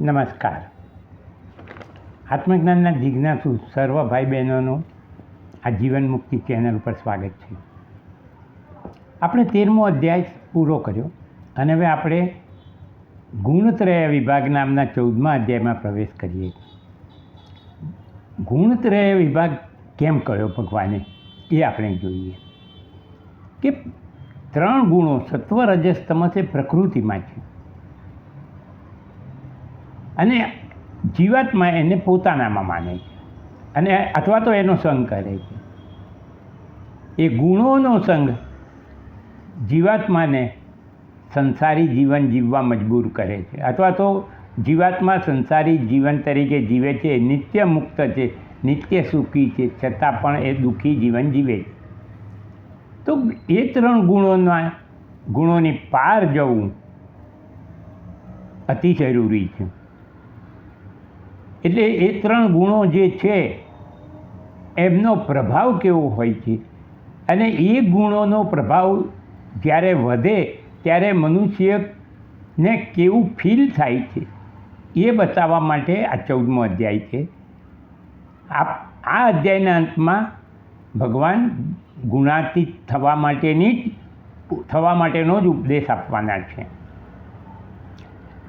નમસ્કાર. આત્મજ્ઞાનના જિજ્ઞાસુ સર્વ ભાઈ બહેનોનું. આ જીવન મુક્તિ ચેનલ પર સ્વાગત છે. આપણે તેરમો અધ્યાય પૂરો કર્યો અને હવે આપણે ગુણત્રય વિભાગ નામના ચૌદમા અધ્યાયમાં પ્રવેશ કરીએ. ગુણત્રય વિભાગ કેમ કર્યો ભગવાને? એ આપણે જોઈએ. કે ત્રણ ગુણો સત્વ રજસ એ પ્રકૃતિમાં છે. અને જીવાત્મા એને પોતાનામાં માને છે અને અથવા તો એનો સંગ કરે છે. એ ગુણોનો સંગ જીવાત્માને સંસારી જીવન જીવવા મજબૂર કરે છે. અથવા તો જીવાત્મા સંસારી જીવન તરીકે જીવે છે નિત્ય મુક્ત છે, નિત્ય સુખી છે, છતાં પણ એ દુઃખી જીવન જીવે છે. તો એ ત્રણ ગુણોના ગુણોની પાર જવું અતિ જરૂરી છે. એટલે એ ત્રણ ગુણો જે છે, એમનો પ્રભાવ કેવો હોય છે? અને એ ગુણોનો પ્રભાવ જ્યારે વધે, ત્યારે મનુષ્યને કેવું ફીલ થાય છે? એ બતાવવા માટે આ ચૌદમો અધ્યાય છે. આ આ અધ્યાયના અંતમાં ભગવાન ગુણાતીત થવા માટેની જ, થવા માટેનો જ ઉપદેશ આપવાના છે.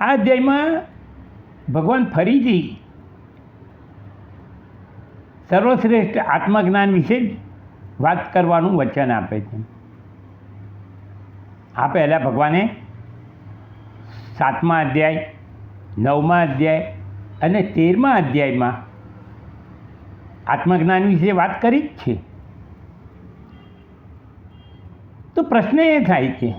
આ અધ્યાયમાં ભગવાન ફરીથી સર્વશ્રેષ્ઠ આત્મજ્ઞાન વિશે જ વાત કરવાનું વચન આપે છે. આ પહેલાં ભગવાને સાતમા અધ્યાય, નવમા અધ્યાય અને તેરમા અધ્યાયમાં આત્મજ્ઞાન વિશે વાત કરી જ છે. તો પ્રશ્ન એ થાય છે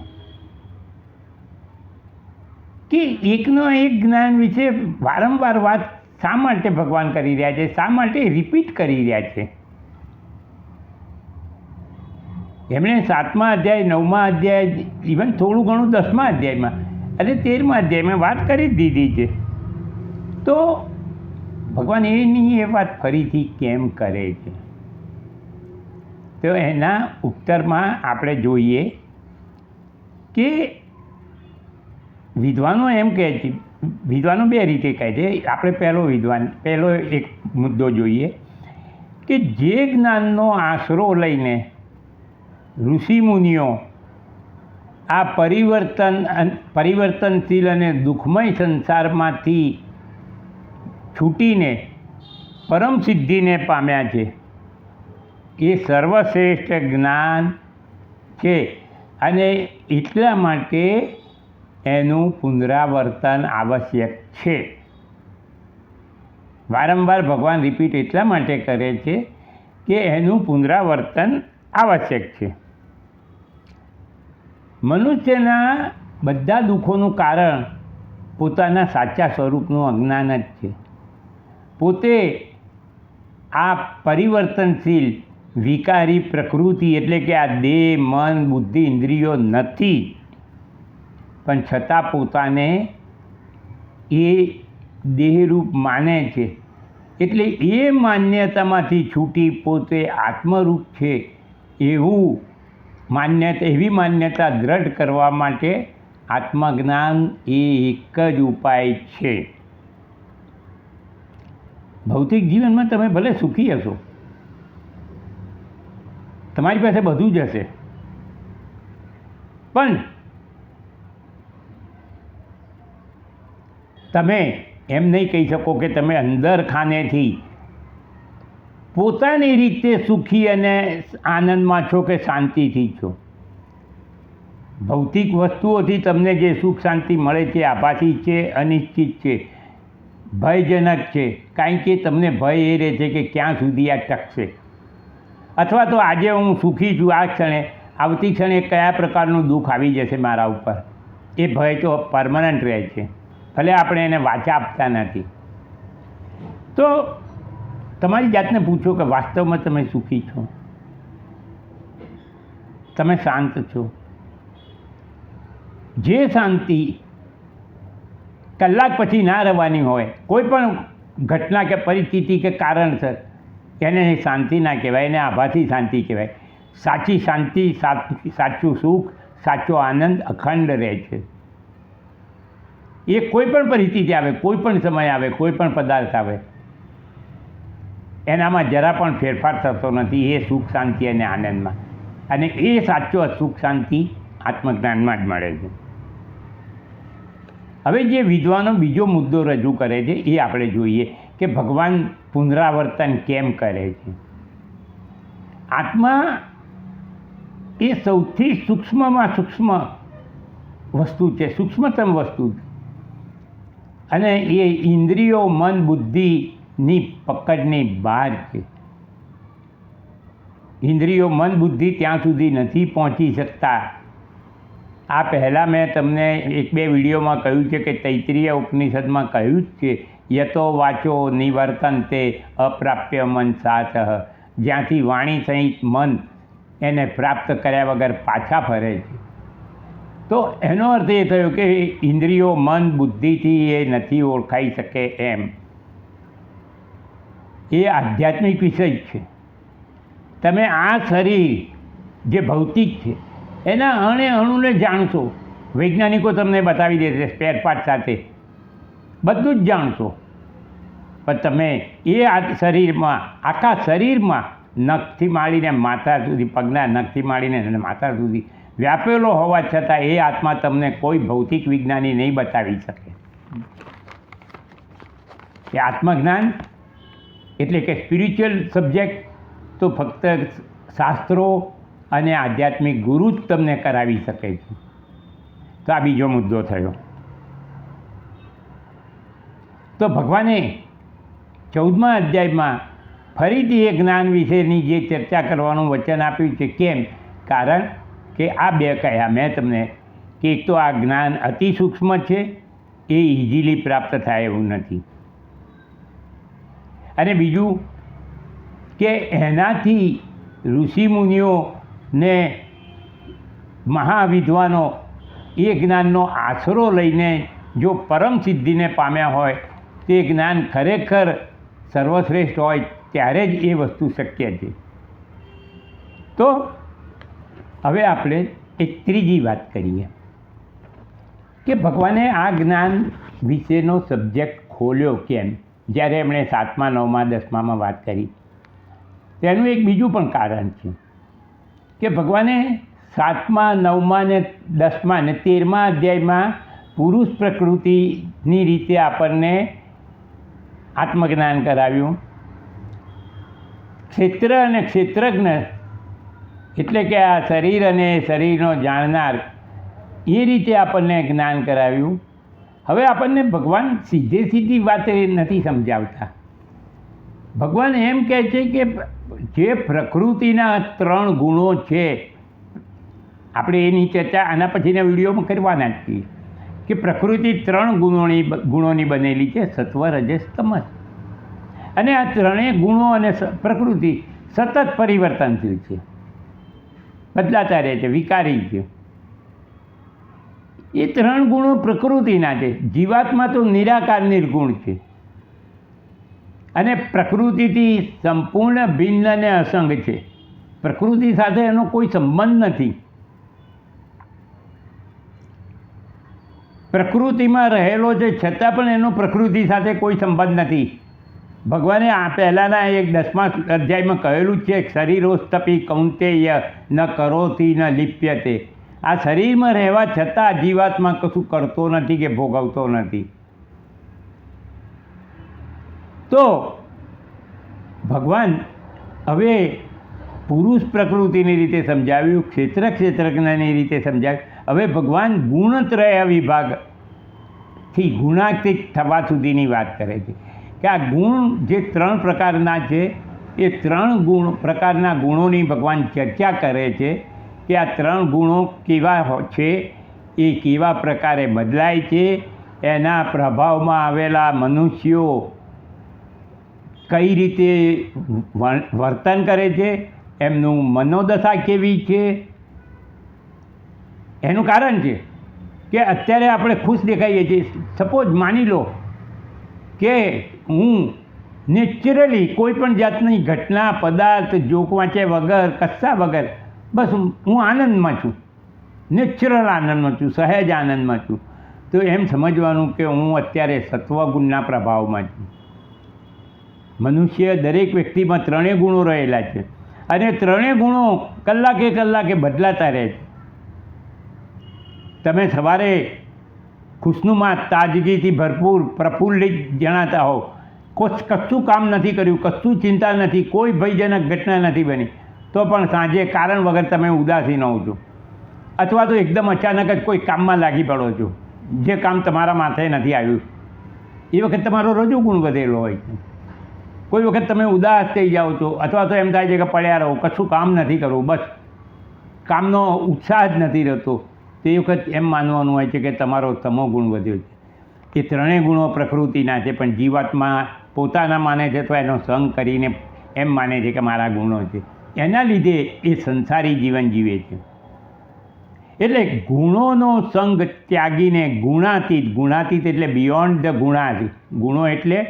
કે એકનો એક જ્ઞાન વિશે વારંવાર વાત શા માટે ભગવાન કરી રહ્યા છે? શા માટે રિપીટ કરી રહ્યા છે? એમણે સાતમા અધ્યાય, નવમા અધ્યાય ઇવન થોડું ઘણું દસમા અધ્યાયમાં અને તેરમા અધ્યાયમાં વાત કરી જ દીધી છે. તો ભગવાન એની એ વાત ફરીથી કેમ કરે છે? તો એના ઉત્તરમાં આપણે જોઈએ કે વિદ્વાનો એમ કહે છે વિદ્વાનો બે રીતે કહે છે. આપણે પહેલો વિદ્વાન, પહેલો એક મુદ્દો જોઈએ કે જે જ્ઞાનનો આશરો લઈને ઋષિમુનિઓ આ પરિવર્તન પરિવર્તનશીલ અને દુઃખમય સંસારમાંથી છૂટીને પરમ સિદ્ધિને પામ્યા છે. એ સર્વશ્રેષ્ઠ જ્ઞાન છે. અને એટલા માટે એનું પુનરાવર્તન આવશ્યક છે. વારંવાર ભગવાન રિપીટ એટલા માટે કરે છે કે એનું પુનરાવર્તન આવશ્યક છે. મનુષ્યના બધા દુઃખોનું કારણ પોતાના સાચા સ્વરૂપનું અજ્ઞાન જ છે. પોતે આ પરિવર્તનશીલ, વિકારી પ્રકૃતિ એટલે કે આ દેહ, મન, બુદ્ધિ, ઇન્દ્રિયો નથી. પણ છતાં પોતાને એ દેહરૂપ માને છે. એટલે એ માન્યતામાંથી છૂટી પોતે આત્મરૂપ છે એવું માન્યતા, એવી માન્યતા દ્રઢ કરવા માટે આત્મજ્ઞાન એ એક જ ઉપાય છે. ભૌતિક જીવનમાં તમે ભલે સુખી હશો, તમારી પાસે બધું જ હશે. પણ તમે એમ નહીં કહી શકો કે તમે અંદર ખાનેથી પોતાની રીતે સુખી અને આનંદમાં છો કે શાંતિથી છો? ભૌતિક વસ્તુઓથી તમને જે સુખ શાંતિ મળે છે, આભાસી છે, અનિશ્ચિત છે, ભયજનક છે, કારણ કે તમને ભય એ રહે છે કે ક્યાં સુધી આ ટકશે? અથવા તો આજે હું સુખી છું, આ ક્ષણે, આવતી ક્ષણે કયા પ્રકારનું દુઃખ આવી જશે મારા ઉપર? એ ભય તો પરમનન્ટ રહે છે. ભલે આપણે એને વાચા આપતા નથી. તો તમારી જાતને પૂછો કે વાસ્તવમાં તમે સુખી છો? તમે શાંત છો? જે શાંતિ કલાક પછી ના રહેવાની હોય, કોઈ પણ ઘટના કે પરિસ્થિતિ કે કારણસર, એને શાંતિ ના કહેવાય, એને આભાથી શાંતિ કહેવાય. સાચી શાંતિ સાચું સુખ, સાચો આનંદ અખંડ રહે છે. એ કોઈ પણ પરિસ્થિતિ આવે, કોઈ પણ સમય આવે, કોઈ પણ પદાર્થ આવે, એનામાં જરા પણ ફેરફાર થતો નથી, એ સુખ શાંતિ અને આનંદમાં. અને એ સાચો સુખ શાંતિ આત્મજ્ઞાનમાં જ મળે છે. હવે જે વિદ્વાનો બીજો મુદ્દો રજૂ કરે છે, એ આપણે જોઈએ કે ભગવાન પુનરાવર્તન કેમ કરે છે. આત્મા એ સૌથી સૂક્ષ્મમાં સૂક્ષ્મ વસ્તુ છે, સૂક્ષ્મતમ વસ્તુ છે. અને એ ઇન્દ્રિયો, મન બુદ્ધિની પકડની બહાર છે. ઇન્દ્રિયો, મન, બુદ્ધિ ત્યાં સુધી નથી પહોંચી શકતા. આ પહેલાં મેં તમને એક બે વિડીયોમાં કહ્યું છે કે તૈત્રીય ઉપનિષદમાં કહ્યું જ છે, યતો વાચો નિવર્તન તે અપ્રાપ્ય મન સાથ જ્યાંથી વાણી સહિત મન એને પ્રાપ્ત કર્યા વગર પાછા ફરે છે. તો એનો અર્થ એ થયો કે ઇન્દ્રિયો, મન, બુદ્ધિથી એ નથી ઓળખાઈ શકે એમ. એ આધ્યાત્મિક વિષય છે. તમે આ શરીર જે ભૌતિક છે, એના અણે અણુને જાણશો. વૈજ્ઞાનિકો તમને બતાવી દેશે સ્પેર પાર્ટ સાથે. બધું જ જાણશો. પણ તમે એ આ શરીરમાં, આખા શરીરમાં નખથી માળીને માથા સુધી, પગના નખથી માળીને માથા સુધી વ્યાપેલો હોવા છતાં એ આત્મા તમને કોઈ ભૌતિક વિજ્ઞાની નહીં બતાવી શકે. એ આત્મજ્ઞાન એટલે કે સ્પિરિચ્યુઅલ સબ્જેક્ટ તો ફક્ત શાસ્ત્રો અને આધ્યાત્મિક ગુરુ જ તમને કરાવી શકે છે. તો આ બીજો મુદ્દો થયો. તો ભગવાને ચૌદમા અધ્યાયમાં ફરીથી એ જ્ઞાન વિશેની જે ચર્ચા કરવાનું વચન આપ્યું છે, કેમ? કારણ કે આ બે કહ્યા મેં તમને કે એક તો આ જ્ઞાન અતિ સૂક્ષ્મ છે, એ ઇઝીલી પ્રાપ્ત થાય એવું નથી. અને બીજું કે એનાથી ઋષિમુનિઓને મહાવિદ્વાનો એ જ્ઞાનનો આશરો લઈને જો પરમ સિદ્ધિને પામ્યા હોય, તે જ્ઞાન ખરેખર સર્વશ્રેષ્ઠ હોય, ત્યારે જ એ વસ્તુ શક્ય છે. તો હવે આપણે એક ત્રીજી વાત કરીએ કે ભગવાને આ જ્ઞાન વિશેનો સબ્જેક્ટ ખોલ્યો કેમ? જ્યારે એમણે સાતમા, નવમા, દસમામાં વાત કરી. તેનું એક બીજું પણ કારણ છે કે ભગવાને સાતમા, નવમા ને દસમા ને તેરમા અધ્યાયમાં પુરુષ પ્રકૃતિની રીતે આપણને આત્મજ્ઞાન કરાવ્યું. ક્ષેત્ર અને ક્ષેત્રજ્ઞ એટલે કે આ શરીર અને શરીરનો જાણનાર, એ રીતે આપણને જ્ઞાન કરાવ્યું. હવે આપણને ભગવાન સીધે સીધી વાત નથી સમજાવતા. ભગવાન એમ કહે છે કે જે પ્રકૃતિના ત્રણ ગુણો છે, આપણે એની ચર્ચા આના પછીના વિડીયોમાં કરવાના જ છીએ. કે પ્રકૃતિ ત્રણ ગુણોની ગુણોની બનેલી છે, સત્વ, રજસ, તમસ. અને આ ત્રણેય ગુણો અને પ્રકૃતિ સતત પરિવર્તનશીલ છે. બદલાતા રહે છે, વિકારી છે એ ત્રણ ગુણો પ્રકૃતિના છે. જીવાત્મા તો નિરાકાર, નિર્ગુણ છે. અને પ્રકૃતિથી સંપૂર્ણ ભિન્ન અને અસંગ છે. પ્રકૃતિ સાથે એનો કોઈ સંબંધ નથી. પ્રકૃતિમાં રહેલો છે, છતાં પણ એનો પ્રકૃતિ સાથે કોઈ સંબંધ નથી. ભગવાને આ પહેલાંના એક દસમા અધ્યાયમાં કહેલું છે, શરીરોસ્તપી કૌંતેય ન કરોથી ન લિપ્યતે. આ શરીરમાં રહેવા છતાં જીવાતમાં કશું કરતો નથી કે ભોગવતો નથી. તો ભગવાન હવે પુરુષ પ્રકૃતિની રીતે સમજાવ્યું, ક્ષેત્ર ક્ષેત્રજ્ઞની રીતે સમજાવ્યું. હવે ભગવાન ગુણત્રય વિભાગથી ગુણાતીત થવા સુધીની વાત કરે છે. કે આ ગુણ જે ત્રણ પ્રકારના છે, એ ત્રણ ગુણ પ્રકારના ગુણોની ભગવાન ચર્ચા કરે છે કે આ ત્રણ ગુણો કેવા છે, એ કેવા પ્રકારે બદલાય છે, એના પ્રભાવમાં આવેલા મનુષ્યો કઈ રીતે વર્તન કરે છે, એમનું મનોદશા કેવી છે? એનું કારણ છે કે અત્યારે આપણે ખુશ દેખાઈએ છીએ. સપોઝ માની લો કે હું નેચરલી કોઈ પણ જાતની ઘટના, પદાર્થ, જોક વાંચ્યા વગર કશા વગર, બસ હું આનંદમાં છું. નેચરલ આનંદમાં છું, સહેજ આનંદમાં છું. તો એમ સમજવાનું કે હું અત્યારે સત્વગુણના પ્રભાવમાં છું. મનુષ્ય દરેક વ્યક્તિમાં ત્રણેય ગુણો રહેલા છે અને ત્રણેય ગુણો કલાકે કલાકે બદલાતા રહે છે. તમે સવારે ખુશનુમા તાજગીથી ભરપૂર, પ્રફુલ્લિત જણાતા હો કોઈ કશું કામ નથી કર્યું, કશું ચિંતા નથી, કોઈ ભયજનક ઘટના નથી બની. તો પણ સાંજે કારણ વગર તમે ઉદાસીન હોવ છો અથવા તો એકદમ અચાનક જ કોઈ કામમાં લાગી પડો છો. જે કામ તમારા માથે નથી આવ્યું. એ વખત તમારો રજૂ ગુણ વધેલો હોય છે. કોઈ વખત તમે ઉદાસ થઈ જાઓ છો, અથવા તો એમ થાય છે કે પડ્યા રહો, કશું કામ નથી કરવું, બસ. કામનો ઉત્સાહ જ નથી રહેતો. તે વખત એમ માનવાનું હોય છે કે તમારો તમો ગુણ વધ્યો છે. એ ત્રણેય ગુણો પ્રકૃતિના છે, પણ જીવાત્મા પોતાના માને છે તો એનો સંગ કરીને એમ માને છે કે મારા ગુણો છે. એના લીધે એ સંસારી જીવન જીવે છે. એટલે ગુણોનો સંગ ત્યાગીને ગુણાતીત ગુણાતીત એટલે બિયોન્ડ ધ ગુણાતીત ગુણો એટલે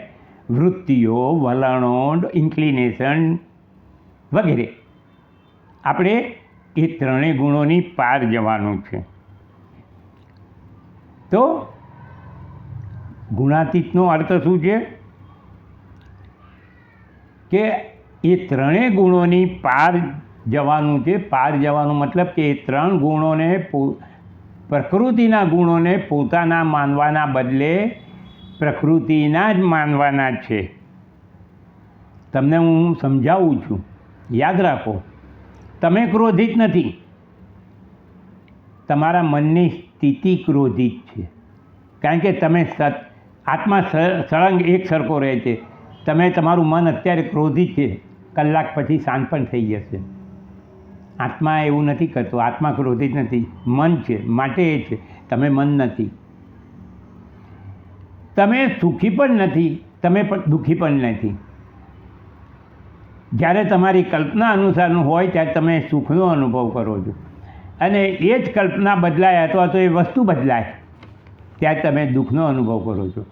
વૃત્તિઓ, વલણો ઇન્ક્લિનેશન વગેરે. આપણે એ ત્રણેય ગુણોની પાર જવાનું છે. તો ગુણાતીતનો અર્થ શું છે? કે એ ત્રણેય ગુણોની પાર જવાનું છે. પાર જવાનું મતલબ કે એ ત્રણ ગુણોને પ્રકૃતિના ગુણોને પોતાના માનવાના બદલે પ્રકૃતિના જ માનવાના છે. તમને હું સમજાવું છું. યાદ રાખો, તમે ક્રોધિત નથી. તમારા મનની સ્થિતિ ક્રોધિત છે. કારણ કે તમે સત, આત્મા સળંગ એક સરખો રહે છે. તમે, તમારું મન અત્યારે ક્રોધિત છે. કલાક પછી શાંત પણ થઈ જશે. આત્મા એવું નથી કરતો. આત્મા ક્રોધિત નથી. મન છે, માટે એ છે. તમે મન નથી. તમે સુખી પણ નથી. તમે પણ દુઃખી પણ નથી. જ્યારે તમારી કલ્પના અનુસારનું હોય, ત્યારે તમે સુખનો અનુભવ કરો છો. અને એ જ કલ્પના બદલાય અથવા તો એ વસ્તુ બદલાય, ત્યારે તમે દુઃખનો અનુભવ કરો છો.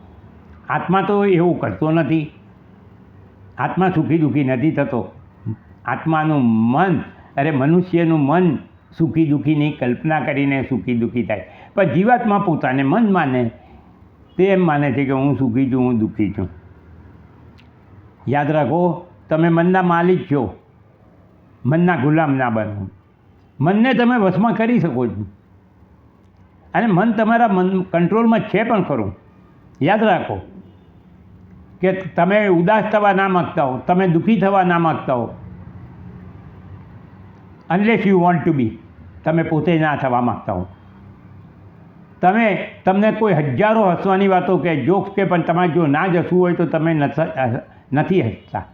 આત્મા તો એવું કરતો નથી. આત્મા સુખી દુઃખી નથી થતો. આત્માનું મન, અરે મનુષ્યનું મન સુખી દુઃખીની કલ્પના કરીને સુખી દુઃખી થાય. પણ જીવાત્મા પોતાને મન માને. તે એમ માને છે કે હું સુખી છું, હું દુઃખી છું. યાદ રાખો, તમે મનના માલિક છો. મનના ગુલામ ના બનો. મનને તમે વશમાં કરી શકો છો. અને મન તમારા મન કંટ્રોલમાં છે પણ ખરું. યાદ રાખો કે તમે ઉદાસ થવા ના માગતા હો, તમે દુઃખી થવા ના માગતા હો. Unless you want to be તમે પોતે ના થવા માગતા હો. તમે, તમને કોઈ હજારો હસવાની વાતો કે, જોક્સ કે, પણ તમારે જો ના જ હસવું હોય તો તમે નથી હસતા.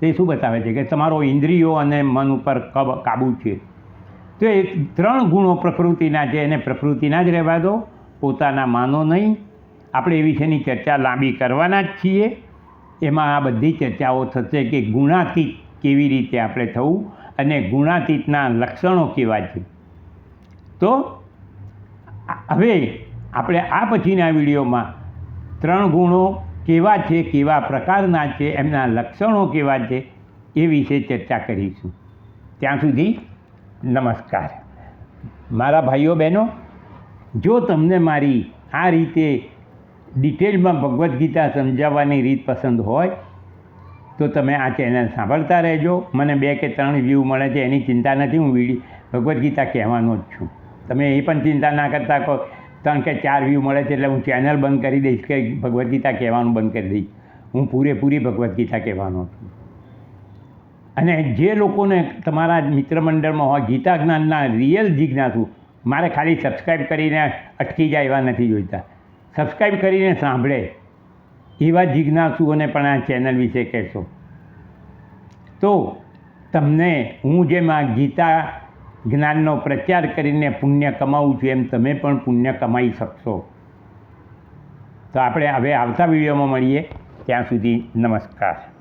તે શું બતાવે છે કે તમારો ઇન્દ્રિયો અને મન ઉપર કબ છે? તો એ ત્રણ ગુણો પ્રકૃતિના છે, એને પ્રકૃતિના જ રહેવા દો, પોતાના માનો નહીં. આપણે એ વિશેની ચર્ચા લાંબી કરવાના જ છીએ. એમાં આ બધી ચર્ચાઓ થશે કે ગુણાતીત કેવી રીતે આપણે થવું અને ગુણાતીતના લક્ષણો કેવા છે. તો હવે આપણે આ પછીના વિડીયોમાં ત્રણ ગુણો કેવા છે, કેવા પ્રકારના છે, એમના લક્ષણો કેવા છે એ વિશે ચર્ચા કરીશું. ત્યાં સુધી નમસ્કાર. મારા ભાઈઓ બહેનો, જો તમને મારી આ રીતે ડિટેલમાં ભગવદ્ ગીતા સમજાવવાની રીત પસંદ હોય, તો તમે આ ચેનલ સાંભળતા રહેજો. મને બે કે ત્રણ વ્યૂ મળે છે, એની ચિંતા નથી, હું વીડી, ભગવદ્ ગીતા કહેવાનો જ છું. તમે એ પણ ચિંતા ના કરતા કહો ત્રણ કે ચાર વ્યૂ મળે છે એટલે હું ચેનલ બંધ કરી દઈશ કે ભગવદ્ ગીતા કહેવાનું બંધ કરી દઈશ. હું પૂરેપૂરી ભગવદ્ ગીતા કહેવાનો છું. અને જે લોકોને તમારા મિત્ર મંડળમાં હોય ગીતા જ્ઞાનના રિયલ જિજ્ઞાસુ, મારે ખાલી સબસ્ક્રાઈબ કરીને અટકી જાય એવા નથી જોઈતા. સબસ્ક્રાઈબ કરીને સાંભળે. એવા જિજ્ઞાસુઓને પણ આ ચેનલ વિશે કહેશો. તો તમને હું જેમ ગીતા જ્ઞાનનો પ્રચાર કરીને પુણ્ય કમાવું છું, એમ તમે પણ પુણ્ય કમાઈ શકશો. તો આપણે હવે આવતા વિડીયોમાં મળીએ. ત્યાં સુધી નમસ્કાર.